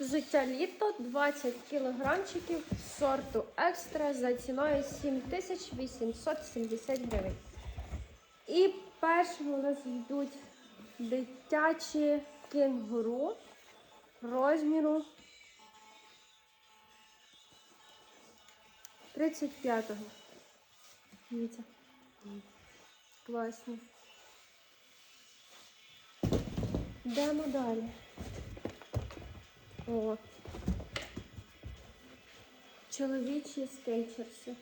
Взуття літо 20 кілограмчиків сорту екстра за ціною 7870 гривень. І першим у нас йдуть дитячі кенгуру розміру 35-го. Дивіться. Класні. Йдемо далі. О. Чоловічі скейчерси.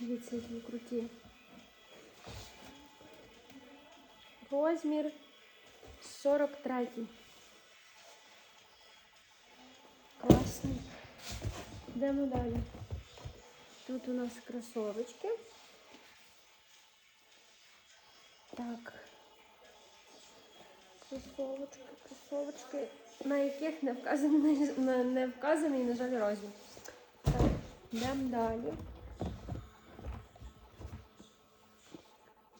Дивіться, які круті. Розмір 43. Класний. Йдемо далі. Тут у нас кросовочки. Так. Кросовочки, кросовочки, на яких не вказаний, не вказаний, на жаль, розмір. Так, йдемо далі.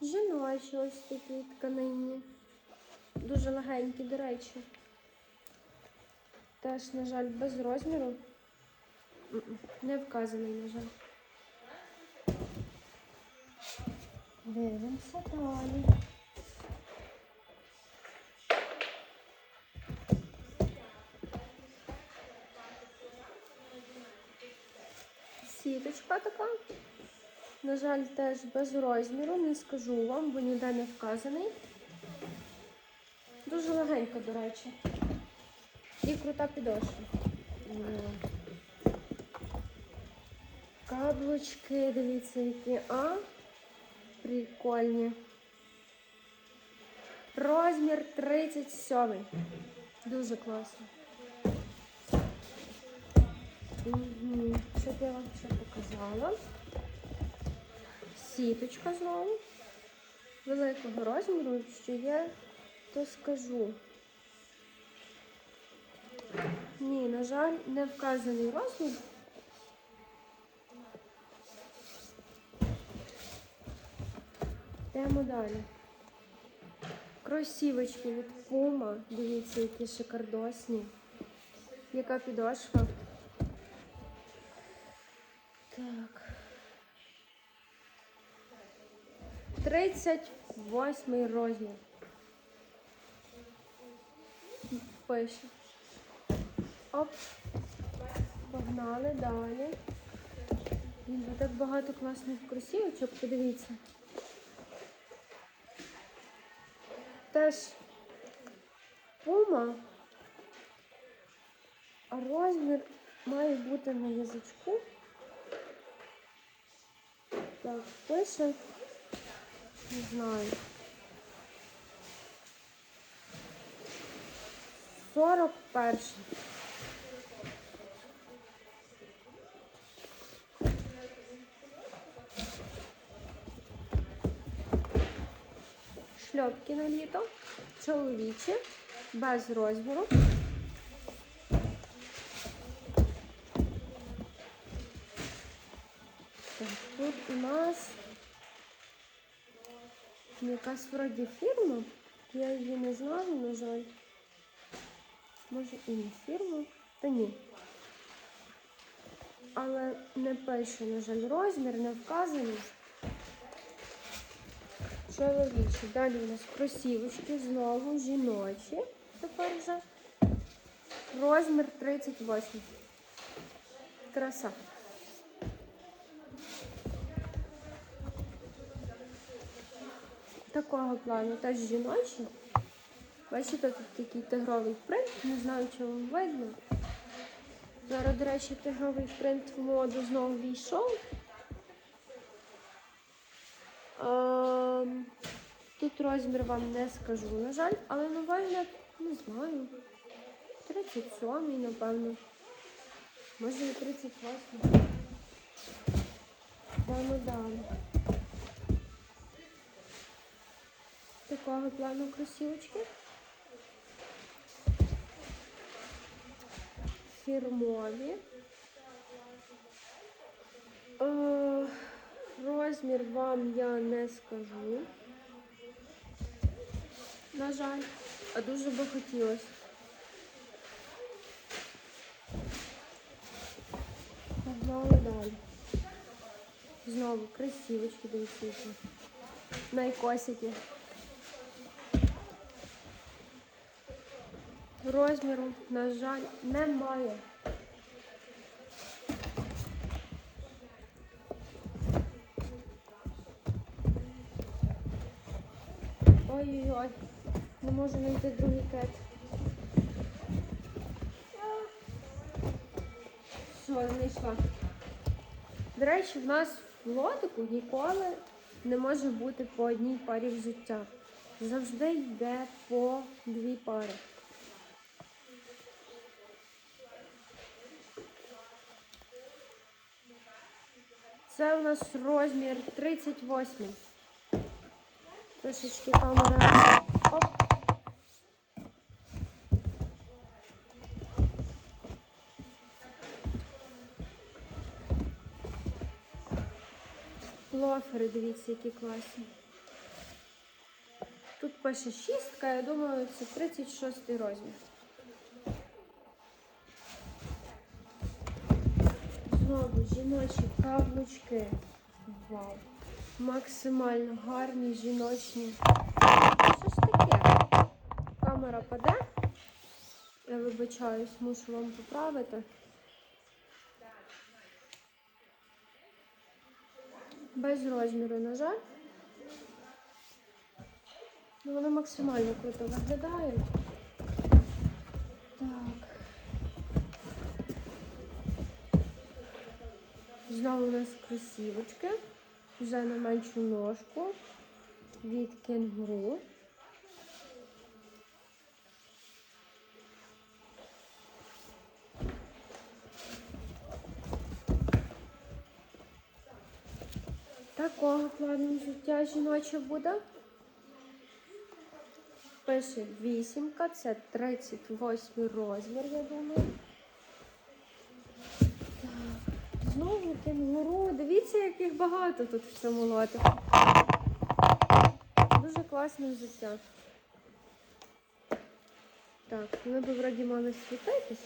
Жіночі ось такі тканинні. Дуже легенькі, до речі. Теж, на жаль, без розміру. Не вказаний, на жаль. Дивимося далі. На жаль, теж без розміру, не скажу вам, бо ніде не вказаний. Дуже легенька, до речі. І крута підошва. Каблучки, дивіться, які, а? Прикольні. Розмір 37. Дуже класно. Угу. Щоб я вам ще показала. Сіточка знову. Великого розміру, що є, то скажу. Ні, на жаль, не вказаний розмір. Йдемо далі. Кросівочки від Puma. Дивіться, які шикардосні. Яка підошва. Так. 38 розмір. Пише. Оп. Погнали далі. Тут так багато класних кросівочок, подивіться. Теж пума, а розмір має бути на язичку. Так, пише, не знаю. 41. Шльопки на літо, чоловічі, без розміру. Тут у нас якась вроді фірма. Я її не знаю, на жаль. Може і не фірма. Та ні. Але не пише, на жаль, розмір, не вказаний. Чоловічі. Далі у нас кросівочки, знову жіночі. Тепер вже розмір 38. Краса. Такого плану теж жіночі. Бачите, тут такий тигровий принт, не знаю, чи вам видно. Зараз, до речі, тигровий принт в моду знову війшов. Ем, Тут розмір вам не скажу, на жаль, але на вигляд, не знаю. 37-й, напевно. Може і 38. Йдемо далі. Такого плану кросівочки. Фірмові. Е, розмір вам я не скажу. На жаль. а дуже би хотілося. Погнали далі. Знову красивочки, дивіться. які. Розміру, на жаль, немає. Ой-ой-ой, не можу знайти другий кет. Все, знайшла. До речі, в нас в лотику ніколи не може бути по одній парі взуття. Завжди йде по дві пари. Це у нас розмір 38. Трошечки камера. Оп. Лофери, дивіться, які класні. Тут пише шістка, я думаю, це 36 розмір. Знову жіночі каблучки. Вау. Максимально гарні жіночні. Що ж таке? Камера паде. Я вибачаюсь, мушу вам поправити. Без розміру, на жаль. Ну, вони максимально круто виглядають. Знову у нас кросівочки. Вже на меншу ножку від кенгуру. Такого плану взуття жіноче буде. Пише вісімка, це 38 розмір, я думаю. Знову кенгуру. Дивіться, яких багато тут в цьому лотику. Дуже класне взуття. Так, вони б вроді мали світитись.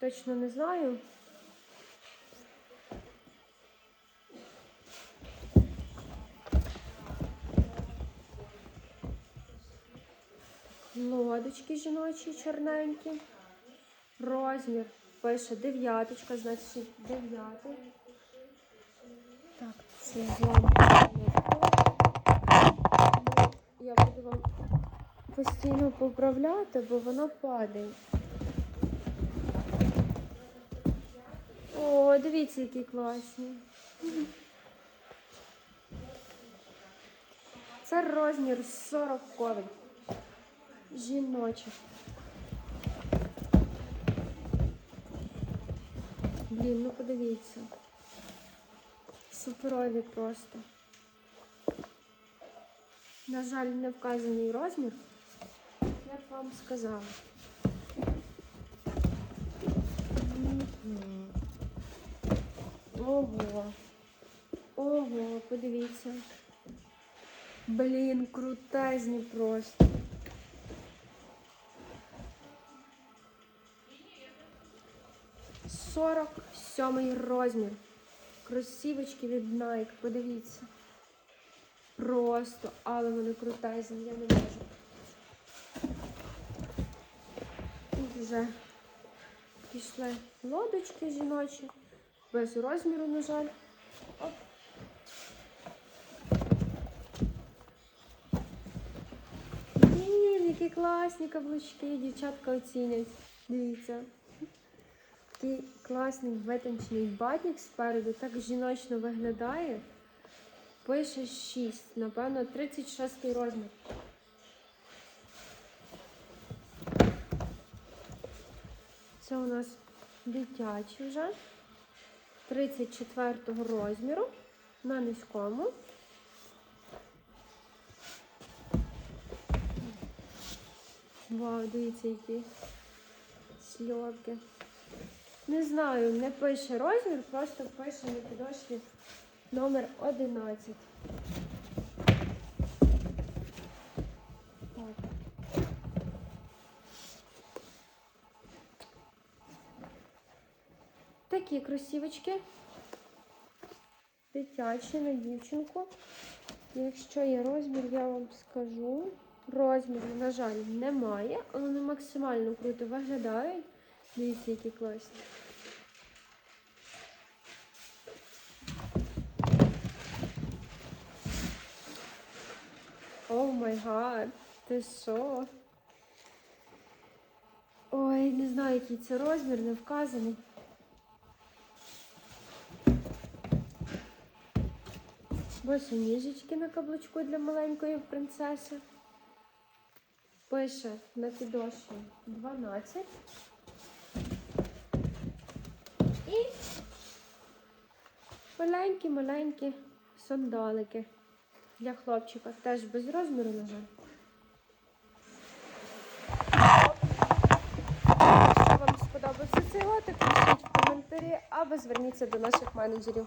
Точно не знаю. Лодочки жіночі чорненькі. Розмір пише дев'яточка, значить дев'ятий. Так, це зламку. Я буду вам постійно поправляти, бо воно падає. О, дивіться, які класні. Це розмір 40 ковень. Жіночий. Блін, ну подивіться. Суперові просто. На жаль, не вказаний розмір, як вам сказала. Мгм. Ого. Ого, подивіться. Блін, крутезні просто. Сорок сьомий розмір. Кросівочки від Nike, подивіться. Просто, але вони крутезні, я не можу. Тут вже пішли лодочки жіночі, без розміру, на жаль. Оп. Блін, які класні каблучки, дівчатка оцінять. Дивіться. Такий класний витончений батник спереду, так жіночно виглядає. Пише 6, напевно, 36 розмір. Це у нас дитячий вже. 34 розміру на низькому. Вау, дивіться, які сльоки. Не знаю, не пише розмір, просто пише на підошві номер 11. Так. Такі кросівочки. Дитячі на дівчинку. Якщо є розмір, я вам скажу. Розміру, на жаль, немає, але вони максимально круто виглядають. Дивіться, які класні. О май гад, ти що? Ой, не знаю, який це розмір, не вказаний. Босоніжечки на каблучку для маленької принцеси. Пише на підошві 12. І маленькі-маленькі сандалики для хлопчика. Теж без розміру, на жаль. Якщо вам сподобався цей лотик, пишіть в коментарі або зверніться до наших менеджерів.